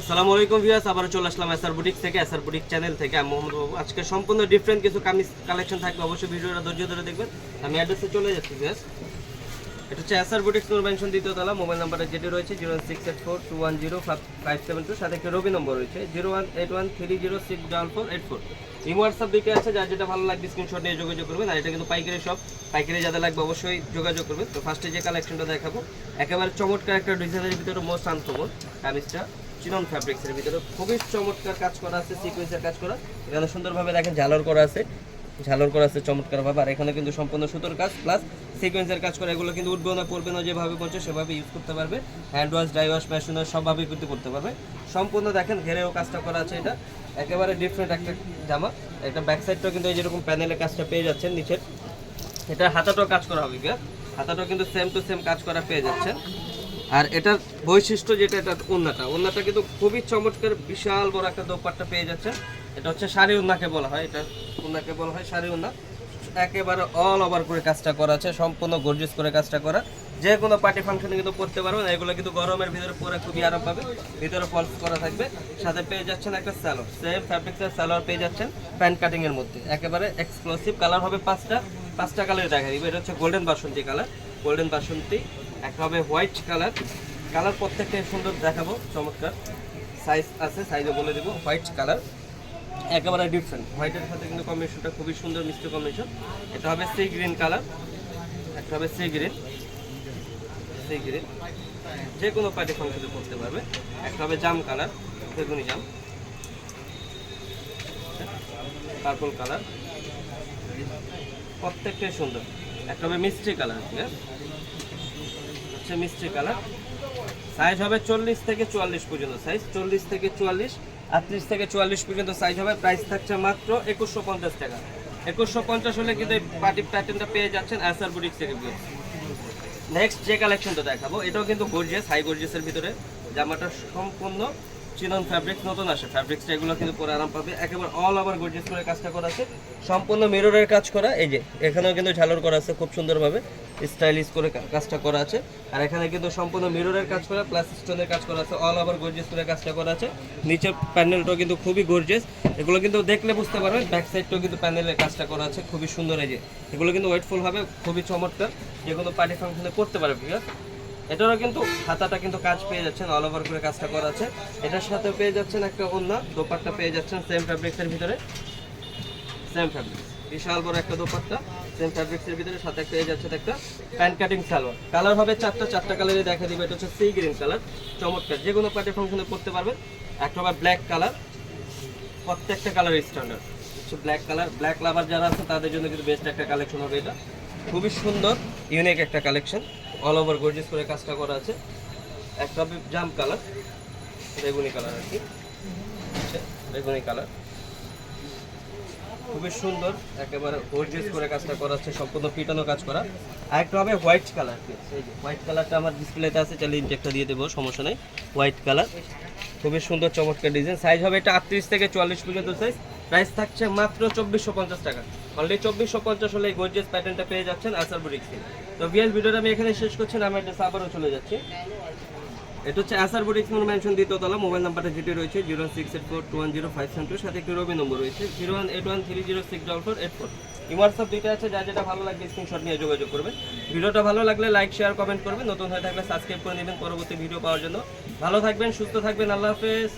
আসসালামু আলাইকুম ভিউয়ার্স আবার চলে আসলাম এসআর বুটিক থেকে এসআর বুটিক চ্যানেল থেকে। আমি মোহাম্মদ বাবু। আজকে সম্পূর্ণ ডিফারেন্ট কিছু কামিজ কালেকশন থাকবে, অবশ্যই ভিডিওটা ধৈর্য ধরে দেখবেন। আমি অ্যাড্রেসে চলে যাচ্ছি ভিউয়ার্স। এটা হচ্ছে এসআর বুটিক নূর মেনশন দ্বিতীয় তলা, মোবাইল নাম্বারটা যেটি রয়েছে zero one six eight four two one zero five seven two সাথে একটি রবি নম্বর রয়েছে zero one eight one three zero six double four eight four এই হোয়াটসঅ্যাপ দিকে আছে, যার যেটা ভালো লাগবে স্ক্রিনশট নিয়ে যোগাযোগ করবেন। আর এটা কিন্তু পাইকারি সব পাইকারি যাদের লাগবে, অবশ্যই যোগাযোগ করবেন। তো ফার্স্টে যে কালেকশনটা দেখাবো, একেবারে চমৎকার একটা ডিজাইনের ভিতরে মোস্ট আনকমন কামিজটা। চিনন ফ্যাব্রিক্সের ভিতরে। খুবই চমৎকার কাজ করা আছে সিকোয়েন্সের কাজ করা। এখানে সুন্দরভাবে দেখেন ঝালর করা আছে, ঝালর করা আছে চমৎকার ভাবে আর এখানে কিন্তু সম্পূর্ণ সুতোর কাজ প্লাস সিকোয়েন্সের কাজ করা, এগুলো কিন্তু উঠবে না, পড়বে না, যেভাবে বলছে সেভাবে ইউজ করতে পারবে। Hand wash dry wash machine সবভাবে কিন্তু করতে পারবে। সম্পূর্ণ দেখেন ঘেরেও কাজটা করা আছে এটা। একেবারে ডিফারেন্ট একটা জামা। একটা ব্যাক সাইডটাও কিন্তু এই যেরকম প্যানেলের কাজটা পেয়ে যাচ্ছেন, নিচের। এটা হাতাটাও কাজ করা হবে হাতাটাও কিন্তু সেম টু সেম কাজ করা পেয়ে যাচ্ছেন। আর এটার বৈশিষ্ট্য যেটা, এটা উন্নাটা। উন্নাটা কিন্তু খুবই চমৎকার, বিশাল বড় একটা দোপাট্টা পেয়ে যাচ্ছে। এটা হচ্ছে শাড়ি উন্নাকে বলা হয়। এটা উন্নাকে বলা হয় শাড়ি উন্না। একেবারে অল ওভার করে কাজটা করা আছে, সম্পূর্ণ গর্জিয়াস করে কাজটা করা। যে কোনো পার্টি ফাংশনে কিন্তু পড়তে পারবেন। এগুলো কিন্তু গরমের ভিতরে পরে খুবই আরাম পাবে। ভিতরে ফলস করা থাকবে। সাথে পেয়ে যাচ্ছেন একটা স্যালোর সেম ফ্যাব্রিক্সের স্যালোর পেয়ে যাচ্ছেন প্যান্ট কাটিং এর মধ্যে। একেবারে এক্সক্লুসিভ কালার হবে পাঁচটা। পাঁচটা কালার দেখা দিবে। এটা হচ্ছে golden Basanti colour golden Basanti একটা হবে হোয়াইট কালার। কালার প্রত্যেকটাই সুন্দর দেখাবো, চমৎকার। সাইজ আছে সাইজও বলে দেবো, হোয়াইট কালার। একেবারে ডিফারেন্ট হোয়াইটের সাথে কিন্তু কম্বিনেশনটা খুবই সুন্দর, মিষ্টি কম্বিনেশন এটা হবে সি গ্রিন কালার। একটা হবে সি গ্রিন সি গ্রিন যে কোনো পার্টি ফাংশনে করতে পারবে। একটা হবে জাম কালার, বেগুনি জাম। Purple colour. প্রত্যেকটাই সুন্দর। একটা হবে মিষ্টি কালার, ঠিক হচ্ছে মিষ্টি কালার। সাইজ হবে চল্লিশ থেকে চুয়াল্লিশ পর্যন্ত সাইজ চল্লিশ থেকে চুয়াল্লিশ, আটত্রিশ থেকে চুয়াল্লিশ পর্যন্ত সাইজ হবে। প্রাইস থাকছে মাত্র একুশশো পঞ্চাশ টাকা। একুশশো পঞ্চাশ হলে কিন্তু পার্টি প্যাটার্নটা পেয়ে যাচ্ছেন অ্যাসার বুটিক থেকে নেক্সট যে কালেকশনটা দেখাবো, এটাও কিন্তু গর্জিয়াস হাই গর্জিয়াসের ভিতরে। জামাটা সম্পূর্ণ চিনন ফ্যাব্রিক্স নতুন আসে। ফ্যাব্রিক্সটা এগুলো কিন্তু পরে আরাম পাবে। একেবারে অল ওভার গর্জিয়াস করে কাজটা করা আছে। সম্পূর্ণ মিররের কাজ করা, এই যে, এখানেও কিন্তু ঝালর করা আছে খুব সুন্দরভাবে। স্টাইলিশ করে কাজটা করা আছে। আর এখানে কিন্তু সম্পূর্ণ মিররের কাজ করা প্লাস স্টোনের কাজ করা আছে অল ওভার গর্জিয়াস করে কাজটা করা আছে। নিচের প্যানেলটাও কিন্তু খুবই গর্জিয়াস এগুলো কিন্তু দেখলে বুঝতে পারবেন ব্যাক সাইডটাও কিন্তু প্যানেলের কাজটা করা আছে, খুবই সুন্দর এই যে। এগুলো কিন্তু ওয়েটফুল হবে, খুবই চমৎকার। যে কোনো পার্টি ফাংশনে করতে পারবে ভিউয়ার এটারও কিন্তু হাতাটা কিন্তু কাজ পেয়ে যাচ্ছেন অল ওভার করে কাজটা করা আছে। এটার সাথে পেয়ে যাচ্ছেন একটা ওন্না দোপাট্টা পেয়ে যাচ্ছেন সেম ফ্যাব্রিক্সের ভিতরে। সেম ফ্যাব্রিক্স বিশাল বড় একটা দোপাট্টা সেম ফ্যাব্রিক্সের ভিতরে সাথে পেয়ে যাচ্ছে একটা প্যান্ট কাটিং সালোয়ার কালার হবে চারটা চারটা কালারে দেখা দিবে, এটা হচ্ছে সি গ্রিন কালার চমৎকার। যে কোনো পার্টি ফাংশনে করতে পারবেন। একটা হবে ব্ল্যাক কালার প্রত্যেকটা colour standard black colour black lover যারা আছে, তাদের জন্য কিন্তু বেস্ট একটা কালেকশন হবে এটা। খুবই সুন্দর ইউনিক একটা কালেকশন অল ওভার গর্জিয়াস করে কাজটা করা আছে। একটা জাম কালার বেগুনি কালার আর কি। হচ্ছে বেগুনি কালার খুবই সুন্দর, একেবারে গর্জিয়াস করে কাজটা করা আছে, সম্পূর্ণ পিটানো কাজ করা। আর একটা হবে হোয়াইট কালার এই যে হোয়াইট কালারটা আমার ডিসপ্লেতে আছে, চাইলে ইনটেকটা দিয়ে দেবো, সমস্যা নেই। হোয়াইট কালার খুবই সুন্দর, চমৎকার ডিজাইন সাইজ হবে এটা আটত্রিশ থেকে চুয়াল্লিশ পর্যন্ত সাইজ প্রাইস থাকছে মাত্র চব্বিশশো পঞ্চাশ টাকা। অলরেডি চব্বিশশো পঞ্চাশ হলে এই গর্জিয়াস প্যাটার্নটা পেয়ে যাচ্ছেন আসার বুটিক্সে তো ভিএস ভিডিওটা আমি এখানে শেষ করছি আমি একটা আবারও চলে যাচ্ছি। এটা হচ্ছে আসার বুটিক্স মোর মেনশন দ্বিতীয়তলা মোবাইল নাম্বারটা যেটি রয়েছে zero six eight four two one zero five seven two সাথে একটি রবি নম্বর রয়েছে zero one eight one three zero six double four eight four WhatsApp দুইটা আছে, যা যেটা ভালো লাগবে স্ক্রিনশট নিয়ে যোগাযোগ করবেন। ভিডিওটা ভালো লাগলে লাইক শেয়ার কমেন্ট করবেন। নতুন হয়ে থাকলে সাবস্ক্রাইব করে নেবেন পরবর্তী ভিডিও পাওয়ার জন্য। ভালো থাকবেন, সুস্থ থাকবেন, আল্লাহ হাফেজ।